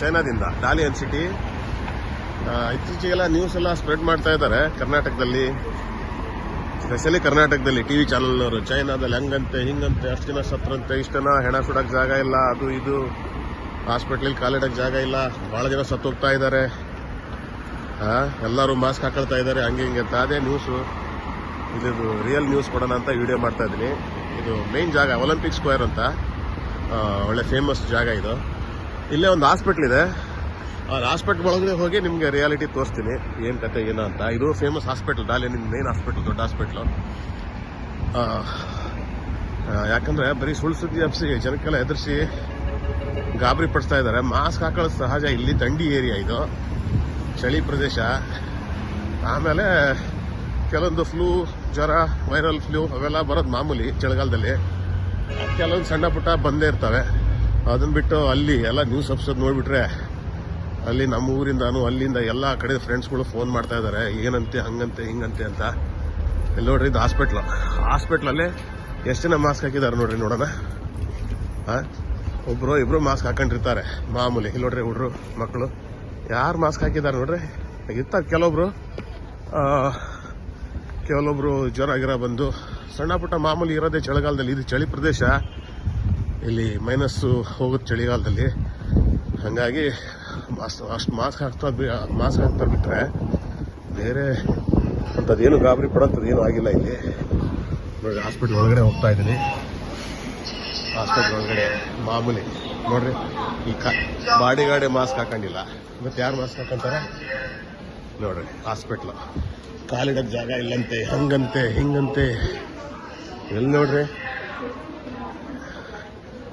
ಚೈನಾದಿಂದ Dalian city ಇತ್ತೀಚೆಗೆಲ್ಲ news ಎಲ್ಲ spread ಮಾಡ್ತಾ ಇದ್ದಾರೆ ಕರ್ನಾಟಕದಲ್ಲಿ. ಸ್ಪೆಷಲಿ ಕರ್ನಾಟಕದಲ್ಲಿ ಟಿವಿ ಚಾನಲ್ನವರು ಚೈನಾದಲ್ಲಿ ಹಂಗಂತೆ ಹಿಂಗಂತೆ ಅಷ್ಟು ಜನ ಸತ್ರಂತೆ ಇಷ್ಟು ಜನ ಹೆಣ ಸುಡಕ್ ಜಾಗ ಇಲ್ಲ ಅದು ಇದು. ಹಾಸ್ಪಿಟ್ಲಲ್ಲಿ ಕಾಲಿಡಕ್ ಜಾಗ ಇಲ್ಲ ಬಹಳ ಜನ ಸತ್ತೋಗ್ತಾ ಇದ್ದಾರೆ. ಆ, ಎಲ್ಲರೂ ಮಾಸ್ಕ್ ಹಾಕೊಳ್ತಾ ಇದ್ದಾರೆ ಹಂಗೆ ಹಿಂಗೆ ಅಂತ. ಅದೇ ನ್ಯೂಸು ಇದು ರಿಯಲ್ ನ್ಯೂಸ್ ಕೊಡೋಣ ಅಂತ ವಿಡಿಯೋ ಮಾಡ್ತಾ ಇದ್ದೀನಿ. ಇದು ಮೇನ್ ಜಾಗ ಒಲಿಂಪಿಕ್ ಸ್ಕ್ವೇರ್ ಅಂತ. ಒಳ್ಳೆ ಫೇಮಸ್ ಜಾಗ ಇದು. ಇಲ್ಲೇ ಒಂದು ಹಾಸ್ಪಿಟ್ಲ್ ಇದೆ. ಆ ಹಾಸ್ಪಿಟ್ಲ್ ಒಳಗಡೆ ಹೋಗಿ ನಿಮಗೆ ರಿಯಾಲಿಟಿ ತೋರಿಸ್ತೀನಿ. ಏನು ಕತೆ, ಏನು ಅಂತ. ಇದು ಫೇಮಸ್ ಹಾಸ್ಪಿಟ್ಲ್ ಡಾಲಿ ನಿಮ್ಮ ಮೇನ್ ಹಾಸ್ಪಿಟ್ಲ್ ದೊಡ್ಡ ಹಾಸ್ಪಿಟ್ಲು ಯಾಕಂದ್ರೆ ಬರೀ ಸುಳ್ಳು ಸುದ್ದಿ ಹಬ್ಸಿ ಜನಕ್ಕೆಲ್ಲ ಎದುರಿಸಿ ಗಾಬರಿ ಪಡಿಸ್ತಾ ಇದ್ದಾರೆ. ಮಾಸ್ಕ್ ಹಾಕೊಳ್ಳೋದು ಸಹಜ. ಇಲ್ಲಿ ದಂಡಿ ಏರಿಯಾ ಇದು. ಚಳಿ ಪ್ರದೇಶ. ಆಮೇಲೆ ಕೆಲವೊಂದು ಫ್ಲೂ ಜ್ವರ ವೈರಲ್ ಫ್ಲೂ ಅವೆಲ್ಲ ಬರೋದು ಮಾಮೂಲಿ ಚಳಿಗಾಲದಲ್ಲಿ. ಕೆಲವೊಂದು ಸಣ್ಣ ಪುಟ್ಟ ಬಂದೇ ಇರ್ತವೆ. ಅದನ್ನ ಬಿಟ್ಟು ಅಲ್ಲಿ ಎಲ್ಲ ನ್ಯೂಸ್ ಅಪ್ಸೋದ್ ನೋಡ್ಬಿಟ್ರೆ ಅಲ್ಲಿ ನಮ್ಮ ಊರಿಂದಾನು ಅಲ್ಲಿಂದ ಎಲ್ಲ ಕಡೆ ಫ್ರೆಂಡ್ಸ್ಗಳು ಫೋನ್ ಮಾಡ್ತಾ ಇದ್ದಾರೆ ಏನಂತೆ, ಹಂಗಂತೆ, ಹಿಂಗಂತೆ ಅಂತ. ಇಲ್ಲಿ ನೋಡ್ರಿ ಇದು ಹಾಸ್ಪಿಟ್ಲು ಹಾಸ್ಪಿಟ್ಲಲ್ಲಿ ಎಷ್ಟು ಜನ ಮಾಸ್ಕ್ ಹಾಕಿದ್ದಾರೆ ನೋಡ್ರಿ ನೋಡೋಣ. ಹಾ ಒಬ್ಬರು ಇಬ್ಬರು ಮಾಸ್ಕ್ ಹಾಕೊಂಡಿರ್ತಾರೆ. ಮಾಮೂಲಿ. ಇಲ್ಲಿ ನೋಡ್ರಿ ಹುಡ್ರು ಮಕ್ಕಳು ಯಾರು ಮಾಸ್ಕ್ ಹಾಕಿದ್ದಾರೆ ನೋಡ್ರಿ? ಇರ್ತಾರೆ ಕೆಲವೊಬ್ರು. ಕೆಲವೊಬ್ರು ಜ್ವರ ಗಿರ ಬಂದು ಸಣ್ಣ ಪುಟ್ಟ ಮಾಮೂಲಿ ಇರೋದೇ ಚಳಿಗಾಲದಲ್ಲಿ. ಇದು ಚಳಿ ಪ್ರದೇಶ. ಇಲ್ಲಿ ಮೈನಸ್ಸು ಹೋಗುತ್ತೆ ಚಳಿಗಾಲದಲ್ಲಿ. ಹಾಗಾಗಿ ಮಾಸ್ ಅಷ್ಟು ಮಾಸ್ಕ್ ಹಾಕ್ತಾ ಮಾಸ್ಕ್ ಹಾಕ್ತಾ ಬಿಟ್ಟರೆ ಬೇರೆ ಅಂಥದ್ದೇನು ಗಾಬರಿ ಪಡೋಂಥದ್ದು ಏನೂ ಆಗಿಲ್ಲ ಇಲ್ಲಿ. ನೋಡಿ ಹಾಸ್ಪಿಟ್ಲ್ ಒಳಗಡೆ ಹೋಗ್ತಾ ಇದ್ದೀನಿ. ಹಾಸ್ಪಿಟ್ಲ್ ಒಳಗಡೆ ಮಾಮೂಲಿ ನೋಡ್ರಿ, ಈ ಕಾ ಬಾಡಿ ಗಾಡಿ ಮಾಸ್ಕ್ ಹಾಕೊಂಡಿಲ್ಲ. ಮತ್ತು ಯಾರು ಮಾಸ್ಕ್ ಹಾಕೊಂತಾರೆ? ನೋಡ್ರಿ ಹಾಸ್ಪಿಟ್ಲು ಕಾಲಿಡಕ್ ಜಾಗ ಇಲ್ಲಂತೆ, ಹಂಗಂತೆ, ಹಿಂಗಂತೆ. ಎಲ್ಲಿ ನೋಡ್ರಿ?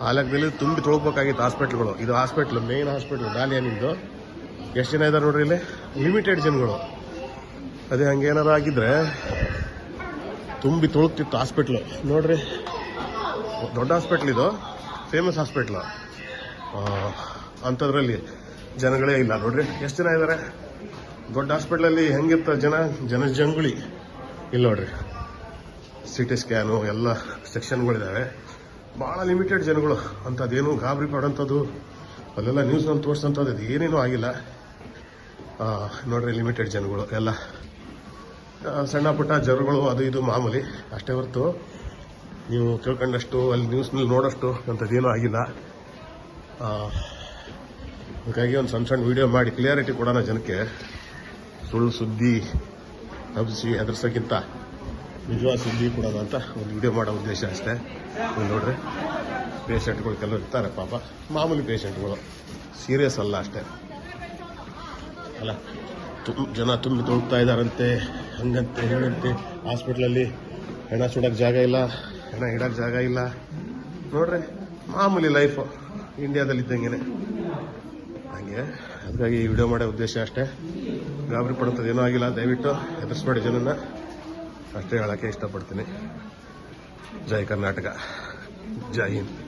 ಆಲಕದಲ್ಲಿ ತುಂಬಿ ತೊಳ್ಬೇಕಾಗಿತ್ತು ಹಾಸ್ಪಿಟ್ಲ್ಗಳು. ಇದು ಹಾಸ್ಪಿಟ್ಲ್ ಮೇನ್ ಹಾಸ್ಪಿಟ್ಲ್ ದಾಲಿಯಾನಿದ್ದು ಎಷ್ಟು ಜನ ಇದ್ದಾರೆ ನೋಡ್ರಿ ಇಲ್ಲಿ? ಲಿಮಿಟೆಡ್ ಜನಗಳು. ಅದೇ ಹಂಗೇನಾರು ಆಗಿದ್ರೆ ತುಂಬಿ ತೊಳಕ್ತಿತ್ತು ಹಾಸ್ಪಿಟ್ಲು. ನೋಡ್ರಿ. ದೊಡ್ಡ ಹಾಸ್ಪಿಟ್ಲ್ ಇದು. Famous hospital. ಅಂಥದ್ರಲ್ಲಿ ಜನಗಳೇ ಇಲ್ಲ. ನೋಡ್ರಿ. ಎಷ್ಟು ಜನ ಇದ್ದಾರೆ ದೊಡ್ಡ ಹಾಸ್ಪಿಟ್ಲಲ್ಲಿ ಹೆಂಗಿರ್ತಾರೆ ಜನ? ಜನ ಜಂಗುಳಿ ಇಲ್ಲ ನೋಡ್ರಿ. ಸಿ ಟಿ ಸ್ಕ್ಯಾನು ಎಲ್ಲ ಸೆಕ್ಷನ್ಗಳಿದ್ದಾವೆ ಭಾಳ ಲಿಮಿಟೆಡ್ ಜನಗಳು. ಅಂಥದ್ದೇನು ಗಾಬರಿ ಪಡೋಂಥದ್ದು, ಅಲ್ಲೆಲ್ಲ ನ್ಯೂಸ್ನಲ್ಲಿ ತೋರಿಸೋಂಥದ್ದು ಅದು ಏನೇನೂ ಆಗಿಲ್ಲ. ನೋಡ್ರಿ ಲಿಮಿಟೆಡ್ ಜನಗಳು ಎಲ್ಲ. ಸಣ್ಣ ಪುಟ್ಟ ಜ್ವರಗಳು ಅದು ಇದು ಮಾಮೂಲಿ, ಅಷ್ಟೇ ಹೊರತು ನೀವು ಕೇಳ್ಕೊಂಡಷ್ಟು ಅಲ್ಲಿ ನ್ಯೂಸ್ನಲ್ಲಿ ನೋಡೋಷ್ಟು ಅಂಥದ್ದೇನೂ ಆಗಿಲ್ಲ. ಹಾಗಾಗಿ ಒಂದು ಸಣ್ಣ ಸಣ್ಣ ವೀಡಿಯೋ ಮಾಡಿ ಕ್ಲಿಯಾರಿಟಿ ಕೊಡೋಣ ಜನಕ್ಕೆ. ಸುಳ್ಳು ಸುದ್ದಿ ಹಬ್ಬಿಸಿ ಹೆದರ್ಸೋಕ್ಕಿಂತ. ನಿಜವಾದ ಸುದ್ದಿ ಕೊಡೋದು ಅಂತ ಒಂದು ವಿಡಿಯೋ ಮಾಡೋ ಉದ್ದೇಶ ಅಷ್ಟೇ. ಇಲ್ಲಿ ನೋಡ್ರಿ ಪೇಷಂಟ್ಗಳು ಕೆಲವರು ಇರ್ತಾರೆ ಪಾಪ. ಮಾಮೂಲಿ ಪೇಷಂಟ್ಗಳು ಸೀರಿಯಸ್ ಅಲ್ಲ ಅಷ್ಟೇ. ಅಲ್ಲ ತುಂಬ ಜನ ತುಂಬಿ ತುಳುಕ್ತಾ ಇದ್ದಾರಂತೆ, ಹಂಗಂತೆ ಹೇಳಂತೆ ಹಾಸ್ಪಿಟ್ಲಲ್ಲಿ ಹೆಣ ಸುಡೋಕ್ಕೆ ಜಾಗ ಇಲ್ಲ, ಹೆಣ ಇಡೋಕ್ಕೆ ಜಾಗ ಇಲ್ಲ. ನೋಡ್ರಿ, ಮಾಮೂಲಿ ಲೈಫು ಇಂಡಿಯಾದಲ್ಲಿ ಇದ್ದಂಗೆ ಹಂಗೆ ಅದಕ್ಕಾಗಿ ಈ ವಿಡಿಯೋ ಮಾಡೋ ಉದ್ದೇಶ ಅಷ್ಟೇ. ಗಾಬರಿ ಪಡೋಂಥದ್ದು ಏನೂ ಆಗಿಲ್ಲ. ದಯವಿಟ್ಟು ಹೆದರ್ಸ್ಬೇಡಿ ಜನನ ಅಷ್ಟೇ ಹೇಳೋಕ್ಕೆ ಇಷ್ಟಪಡ್ತೀನಿ. ಜೈ ಕರ್ನಾಟಕ. ಜೈ ಹಿಂದ್.